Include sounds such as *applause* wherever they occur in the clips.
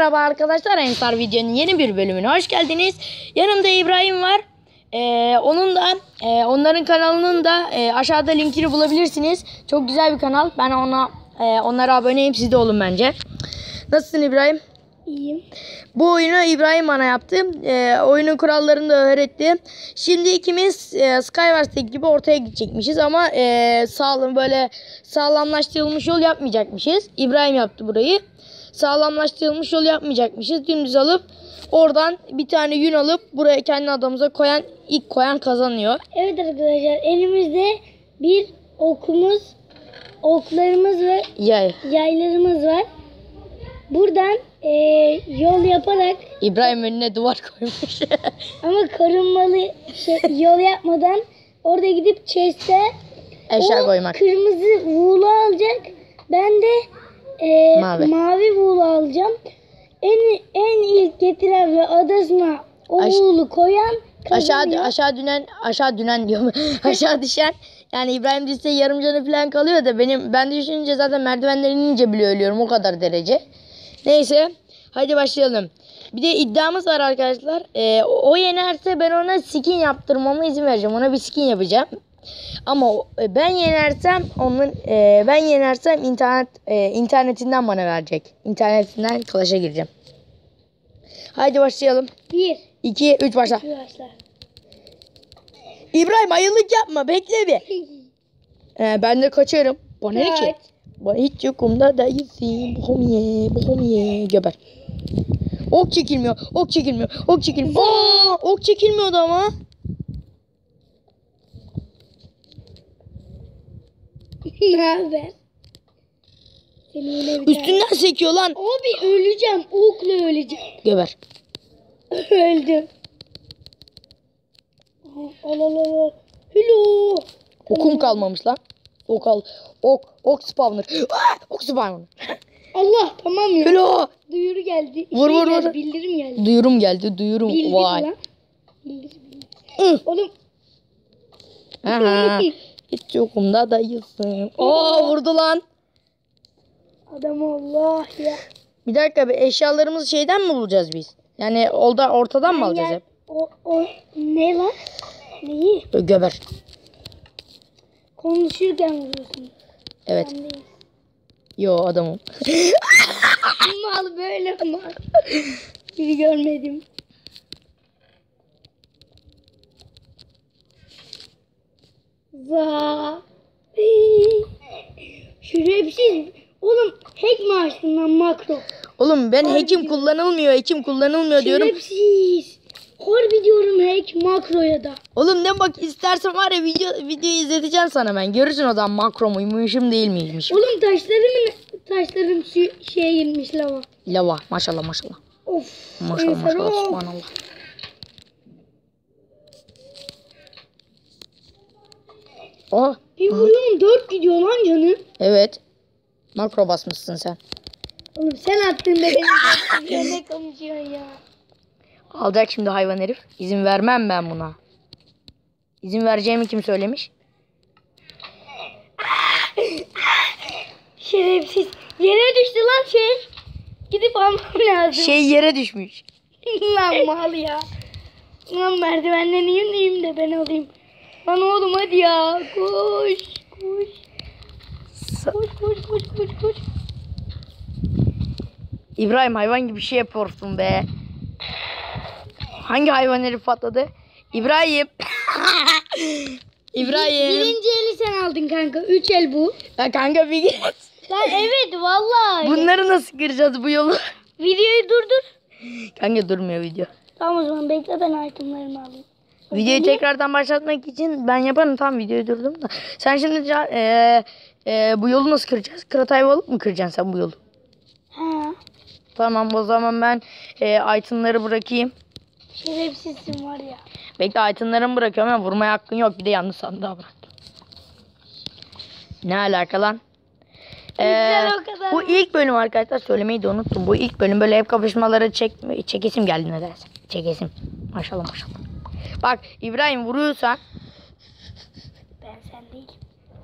Merhaba arkadaşlar Ensar videonun yeni bir bölümüne hoş geldiniz. Yanımda İbrahim var. Ee, onun da e, onların kanalının da e, aşağıda linkini bulabilirsiniz. Çok güzel bir kanal. Ben ona e, onlara aboneyim. Siz de olun bence. Nasılsın İbrahim? İyiyim. Bu oyunu İbrahim bana yaptı. Ee, oyunun kurallarını da öğretti. Şimdi ikimiz e, Skywars'taki gibi ortaya gidecekmişiz ama e, sağlam böyle sağlamlaştırılmış yol yapmayacakmışız. İbrahim yaptı burayı. Sağlamlaştırılmış yol yapmayacakmışız. Dümdüz alıp oradan bir tane yün alıp buraya kendi adamıza koyan ilk koyan kazanıyor. Evet arkadaşlar elimizde bir okumuz, oklarımız ve Yay. yaylarımız var. Buradan eee, yol yaparak İbrahim önüne duvar *laughs* koymuş. ama korunmalı şey, yol yapmadan orada gidip chest'e Eşya o koymak. kırmızı vuğulu alacak. Ben de eee, Mavi. mavi vuğulu alacağım. En en ilk getiren ve adasına o Aş- vuğulu koyan Aşağı kazanıyor. aşağı dünen aşağı dünen diyorum. *laughs* aşağı düşen yani İbrahim düşse yarım canı falan kalıyor da benim ben düşününce zaten merdivenleri inince bile ölüyorum o kadar derece. Neyse hadi başlayalım. Bir de iddiamız var arkadaşlar. Ee, o o yenerse ben ona skin yaptırmama izin vereceğim. Ona bir skin yapacağım. Ama e, ben yenersem onun e, ben yenersem internet e, internetinden bana verecek. İnternetinden Clash'a gireceğim. Haydi başlayalım. Bir. 2 3 başla. Arkadaşlar. İbrahim ayılık yapma bekle bir. Ee, *laughs* ben de kaçarım. Bana ne ki? Hiç yokumda değilsin. Bohum ye, bohum ye. Geber. Ok çekilmiyor, ok çekilmiyor, ok çekilmiyor. Aa, ok çekilmiyordu ama. *laughs* ne haber? Seni yine bir Üstünden sekiyor lan. Abi öleceğim. Okla öleceğim. Geber. *laughs* Öldüm. Al al al. Hello. Okum kalmamış lan. Ok al. Ok, ok spawner. Aa, ok spawner. Allah tamam ya. Hello. Duyuru geldi. Vur, vur, geldi, vur. Bildirim geldi. Duyurum geldi, duyurum. Bildirim Vay. lan. Bildirim. Oğlum Aha. *laughs* Hiç yokumda değilsin. Aa vurdu lan. adam Allah ya. Bir dakika bir eşyalarımızı şeyden mi bulacağız biz? Yani orada ortadan mı alacağız hep? O, o ne lan? Neyi? Göber. Konuşurken vuruyorsun. Evet. Ben değil. Yo adamım. *laughs* Mal böyle mal. Hiç görmedim. Za. Şerefsiz. Oğlum hack mi açtın lan makro? Oğlum ben hackim kullanılmıyor, hackim kullanılmıyor diyorum. Şerefsiz. Harbi diyorum hack makroya da. Oğlum ne bak istersen var ya video videoyu izleteceğim sana ben. Görürsün o zaman makro muymuşum değil miymiş. Oğlum taşlarım taşlarım şu şeye girmiş lava. Lava maşallah maşallah. Of. Maşallah insan maşallah of. subhanallah. Oh Bir vuruyorum dört gidiyor lan canım. evet. Makro basmışsın sen. Oğlum sen attın da benim *laughs* ne konuşuyorsun ya. Alacak şimdi hayvan herif. İzin vermem ben buna. İzin vereceğimi kim söylemiş? Şerefsiz. Yere düştü lan şey. Gidip almam lazım. Şey yere düşmüş. *laughs* lan mal ya. Lan merdivenden ineyim de ben alayım. Lan oğlum hadi ya. Koş. Koş. Koş koş koş koş koş. İbrahim hayvan gibi bir şey yapıyorsun be. Hangi hayvan herif patladı? İbrahim. *laughs* İbrahim. Birinci eli sen aldın kanka. Üç el bu. Ya kanka bir git. Lan evet vallahi. Bunları nasıl kıracağız bu yolu? Videoyu durdur. Kanka durmuyor video. Tamam o zaman bekle ben itemlerimi alayım. Videoyu tekrardan başlatmak için ben yaparım tam videoyu durdum da. Sen şimdi e, e, bu yolu nasıl kıracağız? Kıratay alıp mı kıracaksın sen bu yolu? Ha. Tamam o zaman ben e, itemları bırakayım. Şerefsizsin var ya. Bekle itemlarımı bırakıyorum ama vurmaya hakkın yok. Bir de yanlış sandığa bıraktım. Ne alaka lan? Ee, bu ilk bölüm arkadaşlar söylemeyi de unuttum. Bu ilk bölüm böyle ev kapışmaları çek, çekesim geldi nedense. Çekesim. Maşallah maşallah. Bak İbrahim vuruyorsan Ben sen değilim.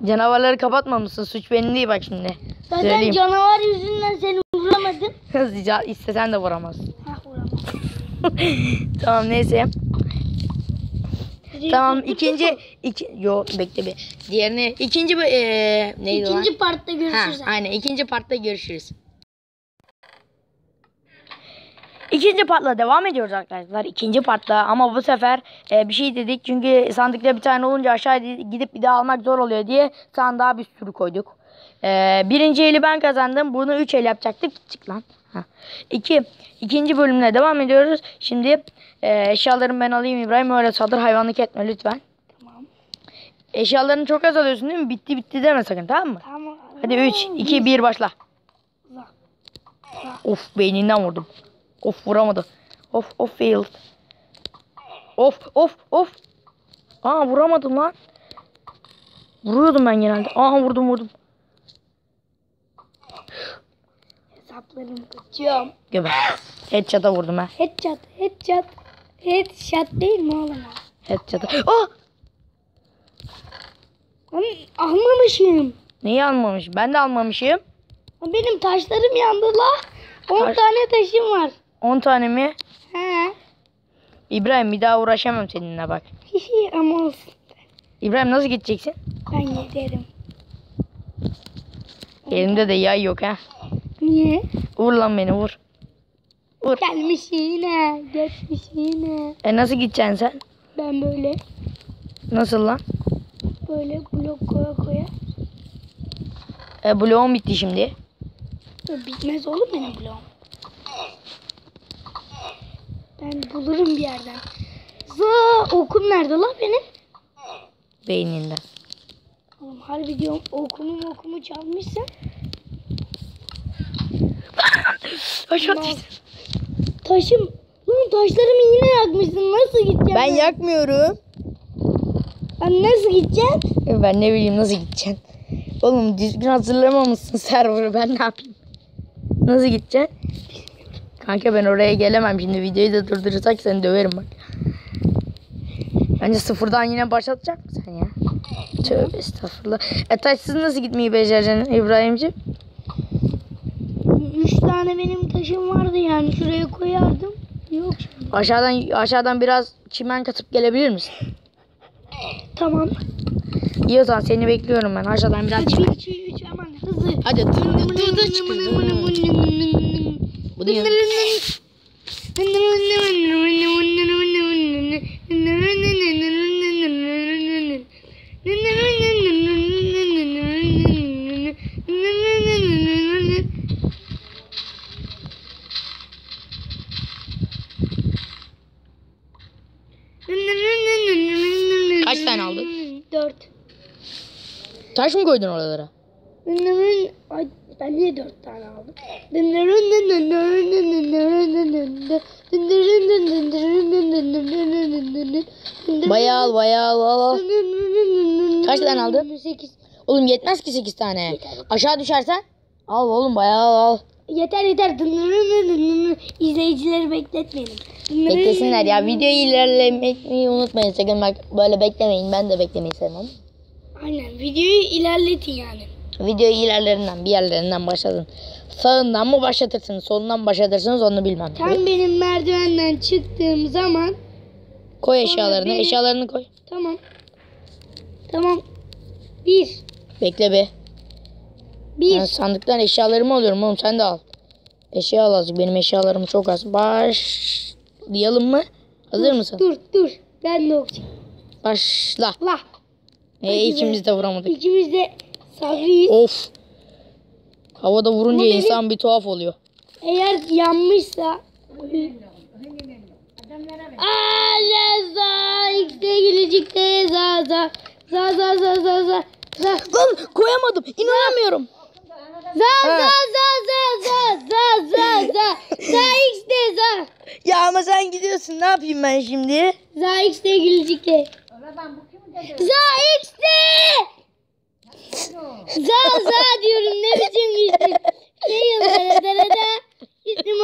canavarları kapatmamışsın. Suç benim değil bak şimdi. Zaten Söyleyeyim. canavar yüzünden seni vuramadım. *laughs* Hızlıca istesen de vuramazsın. Vuramam. *laughs* tamam neyse. Tamam ikinci iki yo bekle bir. Diğerini ikinci eee neydi lan? İkinci partta Ha, görüşürüz. aynen ikinci partta görüşürüz. İkinci partla devam ediyoruz arkadaşlar. İkinci partta ama bu sefer e, bir şey dedik. Çünkü sandıkta bir tane olunca aşağı gidip bir daha almak zor oluyor diye sandığa bir sürü koyduk. E, birinci eli ben kazandım. Bunu üç el yapacaktık. Çık lan. Ha. İki, ikinci bölümle devam ediyoruz. Şimdi e, eşyalarımı ben alayım İbrahim. Öyle saldır hayvanlık etme lütfen. Tamam. Eşyalarını çok az alıyorsun değil mi? Bitti bitti deme sakın tamam mı? Tamam. Hadi 3, 2, 1 başla. Of beyninden vurdum. Of vuramadı. Of of failed. Of of of. Aa vuramadım lan. Vuruyordum ben genelde. Aha vurdum vurdum. Hesaplarımı kaçıyorum. Geber. Headshot'a vurdum ha. Headshot, headshot. Headshot değil mi oğlum? Headshot'a. Ah! Lan almamışım. Neyi almamış? Ben de almamışım. Benim taşlarım yandı la. 10 Taş- tane taşım var. 10 tane mi? He. İbrahim bir daha uğraşamam seninle bak. Hihi ama olsun. İbrahim nasıl gideceksin? Ben giderim. Elimde de yay yok ha. Niye? Vur lan beni vur. Vur. Gelmiş yine. Geçmiş yine. E nasıl gideceksin sen? Ben böyle Nasıl lan? böyle blok koya koya. E bloğum bitti şimdi. Ya Bitmez oğlum benim bloğum. Ben bulurum bir yerden. Za okum nerede la benim? Beyninden. Oğlum harbi diyorum okumu okumu çalmışsın. Aşağı düştüm. Taşım. Lan taşlarımı yine yakmışsın. Nasıl gideceğim? Ben yakmıyorum. Ben nasıl gideceğim? Ben ne bileyim nasıl gideceksin. Oğlum düzgün hazırlamamışsın server'ı ben ne yapayım? Nasıl gideceksin? Kanka ben oraya gelemem şimdi videoyu da durdurursak seni döverim bak. Bence sıfırdan yine başlatacak mısın ya? Tövbe estağfurullah. E taşsız nasıl gitmeyi becereceksin İbrahimciğim? Üç tane benim taşım vardı yani. Şuraya koyardım. Yok. Aşağıdan aşağıdan biraz çimen katıp gelebilir misin? Tamam. İyi o zaman seni bekliyorum ben. Aşağıdan biraz çimen. bir, iki, üç aman hızlı. Hadi dur dur dur dur çıkın. Bu değil. Kaç tane aldın? Dört. Taş mı koydun oralara? Ay, ben niye dört? Bayağı al bayağı al al. al. Kaç tane aldın? Sekiz. Oğlum yetmez ki 8 tane. Aşağı düşersen al oğlum bayağı al al. Yeter yeter. İzleyicileri bekletmeyelim. Beklesinler ya. Videoyu ilerlemeyi unutmayın sakın bak böyle beklemeyin. Ben de beklemeyi sevmem. Aynen videoyu ilerletin yani. Videoyu ilerlerinden bir yerlerinden başladın. Sağından mı başlatırsınız, solundan başlatırsınız onu bilmem. Tam benim merdivenden çıktığım zaman Koy eşyalarını, benim- eşyalarını koy. tamam. Tamam. Bir. Bekle be. Bir. Ben sandıktan eşyalarımı alıyorum oğlum sen de al. Eşya al azıcık benim eşyalarım çok az. Başlayalım mı? Hazır mısın? Dur dur. Ben de okuyayım. Başla. La. E, Hadi ikimiz de vuramadık. İkimiz de sabriyiz. Of. Havada vurunca benim- insan bir tuhaf oluyor. Eğer yanmışsa Aa, za za X'de gelecekte za za za za za za za za Lan koyamadım. İnanamıyorum. za za za za za za za za za X'de za Ya ama sen gidiyorsun. Ne yapayım ben şimdi? za X'de gelecekte za X'de za za diyorum ne biçim geçtim ne yıllara darada İstim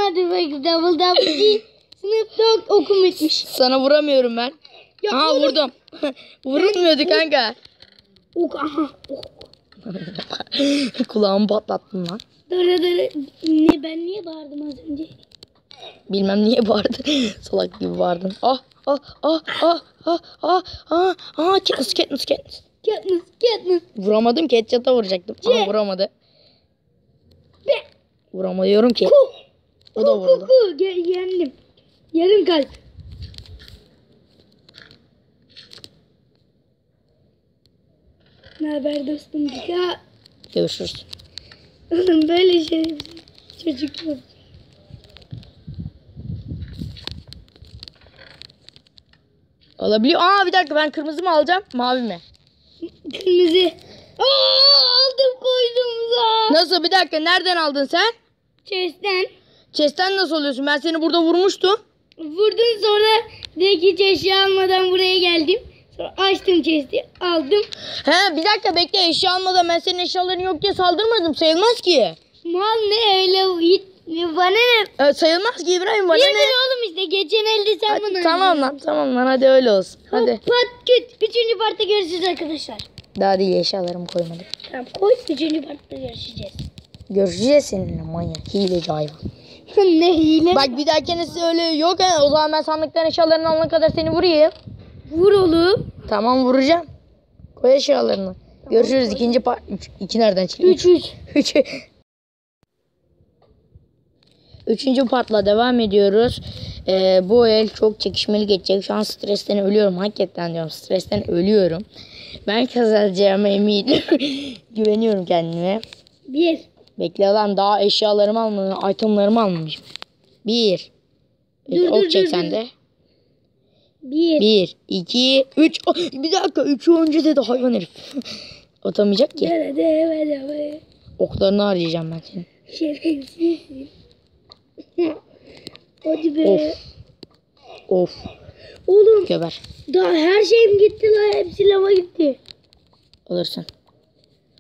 double Sınıfta okum bitmiş. Sana vuramıyorum ben. Ya Aha oğlum, vurdum. *laughs* Vurulmuyordu kanka. Ok aha ok. *laughs* Kulağımı patlattın lan. Dara dara. Ne ben niye bağırdım az önce? Bilmem niye bağırdın. *laughs* Salak gibi bağırdın. Ah ah ah ah ah ah ah ah Katniss Katniss Katniss. Katniss Katniss. Vuramadım ki headshot'a vuracaktım. Ama vuramadı. Be. Vuramıyorum ki. Ku. O da vurdu. Ku, ku. Ge- yendim. Yarım kalp. Ne haber dostum? Ya Görüşürüz. oğlum böyle şey çocuk yok. Alabiliyor. Aa bir dakika ben kırmızı mı alacağım? Mavi mi? Kırmızı. Aa, aldım koydum. Nasıl bir dakika nereden aldın sen? Chest'ten. Chest'ten nasıl oluyorsun? Ben seni burada vurmuştum. Vurdun sonra direkt hiç eşya almadan buraya geldim. Sonra açtım chest'i aldım. He bir dakika bekle eşya almadan ben senin eşyaların yok diye saldırmadım. Sayılmaz ki. Mal ne öyle hiç bana ne? E, sayılmaz ki İbrahim bana Bir ne? oğlum işte geçen elde sen Hadi, bana. tamam lan tamam lan hadi öyle olsun. Hadi. Pat küt. Üçüncü partta görüşürüz arkadaşlar. Daha değil eşyalarımı koymadım. Tamam koy. Üçüncü partta görüşeceğiz. Görüşeceğiz seninle manyak hileci hayvan. *laughs* ne hile? Bak bir dahakine öyle yok ha. O zaman ben sandıktan eşyalarını alana kadar seni vurayım. Vur oğlum. Tamam vuracağım. Koy eşyalarını. Görüşürüz ikinci part. Üç, iki nereden çıktı? Üç *laughs* üç. Üç. Üçüncü partla devam ediyoruz. Ee, bu el çok çekişmeli geçecek. Şu an stresten ölüyorum. Hakikaten diyorum. Stresten ölüyorum. Ben kazanacağıma eminim. *laughs* Güveniyorum kendime. Bir. Bekle lan daha eşyalarımı almadım. Itemlarımı almamışım. Bir. Dur, ok dur, çek dur, sen dur. de. Bir. Bir, iki, üç. Oh, bir dakika. Üçü önce dedi hayvan herif. *laughs* Atamayacak ki. Oklarını harcayacağım ben senin. Şerefsizsin. *laughs* Hadi be. Of. Of. Oğlum Göber. daha her şeyim gitti la hepsi lava gitti. Alırsın.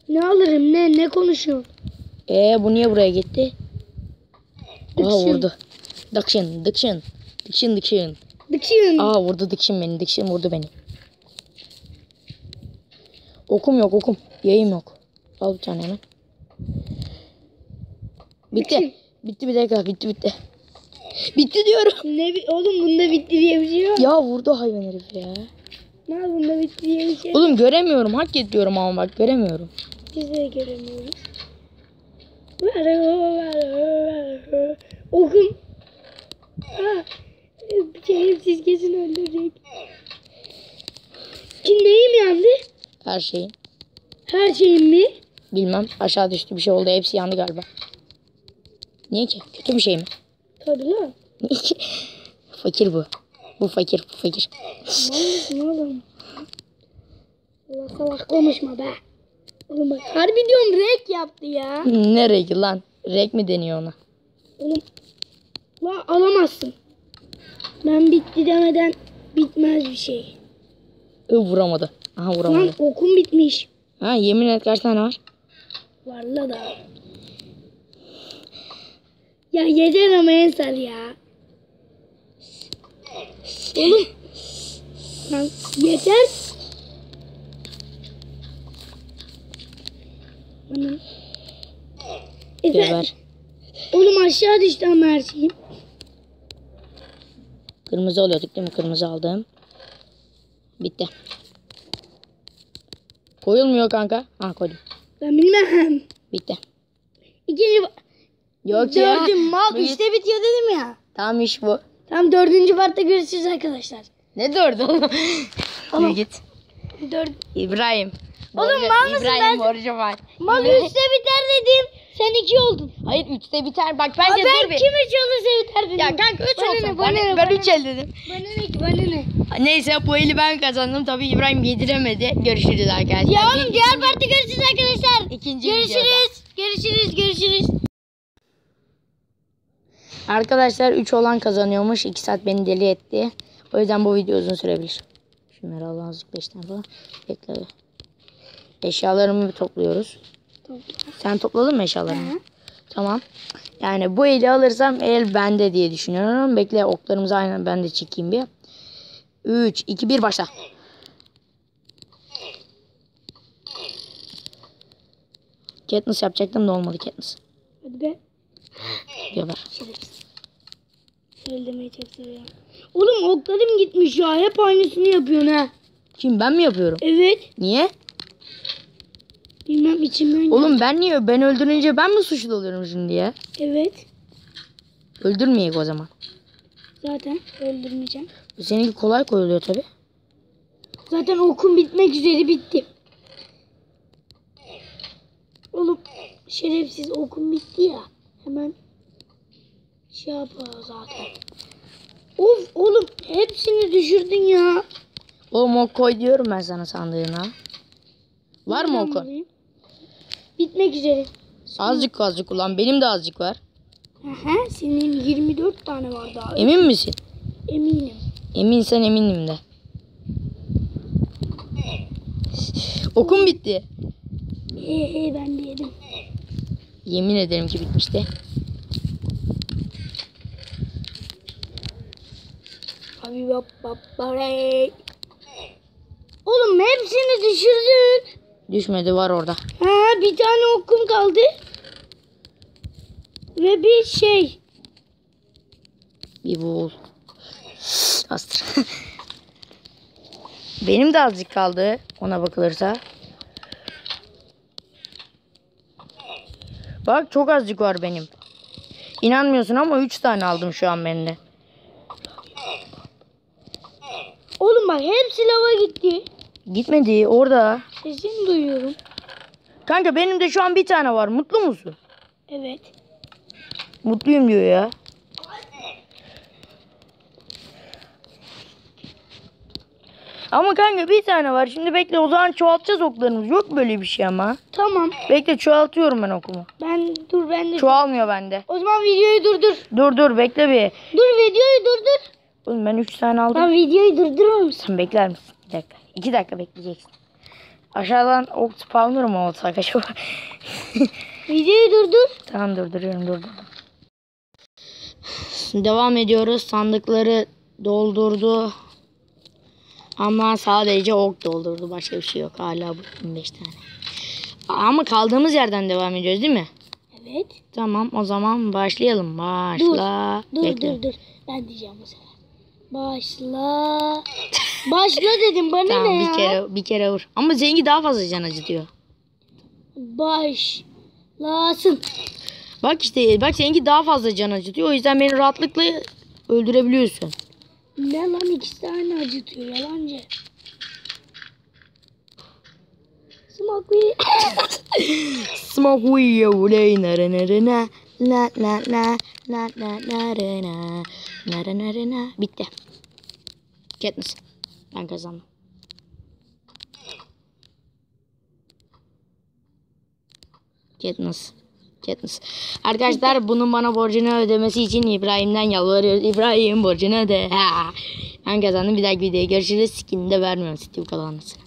Ne alırım ne ne konuşuyorsun? Ee bu niye buraya gitti? Aa vurdu. Dıkşın, dıkşın. Dıkşın, dıkşın. Dıkşın. Aa vurdu dıkşın beni. Dıkşın vurdu beni. Okum yok okum. Yayım yok. Al bir tane hemen. Bitti. Dıkşın. Bitti bir dakika. Bitti bitti. Bitti diyorum. Ne bi- oğlum bunda bitti diye bir şey yok. Ya vurdu hayvan herif ya. Ne bunda bitti diye bir şey yok. Oğlum göremiyorum. Hak ediyorum ama bak göremiyorum. Biz de göremiyoruz. Okum. Ha, şerefsiz kesin öldürecek. Ki neyim yandı? Her şeyin. Her şeyim mi? Bilmem. Aşağı düştü bir şey oldu. Hepsi yandı galiba. Niye ki? Kötü bir şey mi? Tabii lan. *laughs* Fakir bu. Bu fakir. Bu fakir. Maalesef oğlum. Allah salak konuşma be. Oğlum bak harbi diyorum rek yaptı ya. ne regi lan? Rek mi deniyor ona? Oğlum. Lan alamazsın. Ben bitti demeden bitmez bir şey. Ü vuramadı. Aha Lan vuramadı. okum bitmiş. Ha yemin et kaç tane var? Var la da. Ya yeter ama Ensar ya. Oğlum. Lan yeter. Ana. Efe, Geber. oğlum aşağı düştü ama her şeyim. Kırmızı oluyorduk değil mi? Kırmızı aldım. Bitti. Koyulmuyor kanka. Ha koydum. Ben bilmem. Bitti. İkinci, Yok ya. dördüncü mal. Bu- Üçte bitiyor dedim ya. Tamam iş bu. Tam dördüncü partta görüşürüz arkadaşlar. Ne dördü oğlum? Oğlum. Yürü git. Dört. İbrahim. Oğlum, mal mısın İbrahim ben- borcu var. Mal İbrahim- *laughs* üçte biter dedim. Sen iki oldun. Hayır üçte biter. Bak Aa, bence ben dur bir. kim üç olursa biter dedim. Ya kanka üç Bana olsun. ne, bana ben, ne, ben bana üç el dedim. Bana ne bana ne? Neyse bu eli ben kazandım. Tabii İbrahim yediremedi. Görüşürüz arkadaşlar. Ya oğlum diğer parti görüşürüz arkadaşlar. İkinci videoda. Görüşürüz. Görüşürüz. Görüşürüz. Arkadaşlar 3 olan kazanıyormuş. 2 saat beni deli etti. O yüzden bu video uzun sürebilir. Şunları al azıcık 5 tane falan. Bekle. Eşyalarımı topluyoruz. Sen topladın mı eşyalarını? Tamam. Yani bu eli alırsam el bende diye düşünüyorum. Bekle oklarımızı aynen ben de çekeyim bir. 3, 2, 1 başla. Katniss yapacaktım da olmadı Katniss. Hadi be. Geber. Demeyi çok seviyorum. Oğlum oklarım gitmiş ya. Hep aynısını yapıyorsun ha. Kim ben mi yapıyorum? Evet. Niye? İçimden. Oğlum ben niye? Ben öldürünce ben mi suçlu oluyorum şimdi ya? Evet. Öldürmeyek o zaman. Zaten öldürmeyeceğim. Seninki kolay koyuluyor tabi. Zaten okum bitmek üzere bitti. Oğlum şerefsiz okum bitti ya. Hemen şey yapar zaten. Of oğlum hepsini düşürdün ya. Oğlum ok koy diyorum ben sana sandığına. Var mı Ben okun? Bitmek üzere. Azıcık azıcık ulan benim de azıcık var. Aha, senin 24 tane var daha. Emin misin? Eminim. Eminsen eminim de. Okum bitti. He he ben de yedim. Yemin ederim ki bitmişti. Abi bap bare. Oğlum hepsini düşürdün. Düşmedi var orada. Ha bir tane okum kaldı. Ve bir şey. Bir bul. Astır. Benim de azıcık kaldı ona bakılırsa. Bak çok azıcık var benim. İnanmıyorsun ama 3 tane aldım şu an bende. Oğlum bak hepsi lava gitti. Gitmedi orada. Sesini duyuyorum. Kanka benim de şu an bir tane var. Mutlu musun? Evet. Mutluyum diyor ya. Ama kanka bir tane var. Şimdi bekle o zaman çoğaltacağız oklarımız. Yok böyle bir şey ama. Tamam. Bekle çoğaltıyorum ben okumu. Ben dur ben de. Çoğalmıyor bende. o zaman videoyu durdur. Dur dur bekle bir. Dur videoyu durdur. Oğlum ben 3 tane aldım. Lan videoyu durdurur musun? Sen bekler misin? Bir dakika. 2 dakika bekleyeceksin. Aşağıdan ok spawner mı olsak acaba? *laughs* Videoyu durdur. tamam durduruyorum dur. Devam ediyoruz. Sandıkları doldurdu. Ama sadece ok doldurdu. Başka bir şey yok. Hala bu 25 tane. Ama kaldığımız yerden devam ediyoruz değil mi? Evet. Tamam o zaman başlayalım. Başla. Dur Bekle. dur dur. Ben diyeceğim bu sefer. Başla. *laughs* Başla dedim bana Tamam ne bir ya? kere bir kere vur. Ama Zengi daha fazla can acıtıyor. Başlasın. Bak işte bak seninki daha fazla can acıtıyor. O yüzden beni rahatlıkla öldürebiliyorsun. Ne lan ikisi tane acıtıyor yalancı. Smoky. Smoke we away na na na na na na na na na na na na na na na na Bitti. Katniss. Ben kazandım. Katniss. Katniss. Arkadaşlar bunun bana borcunu ödemesi için İbrahim'den yalvarıyoruz. İbrahim borcunu öde. Ben kazandım. Bir dahaki videoya görüşürüz. Skin'i de vermiyorum. Steve kalanısı.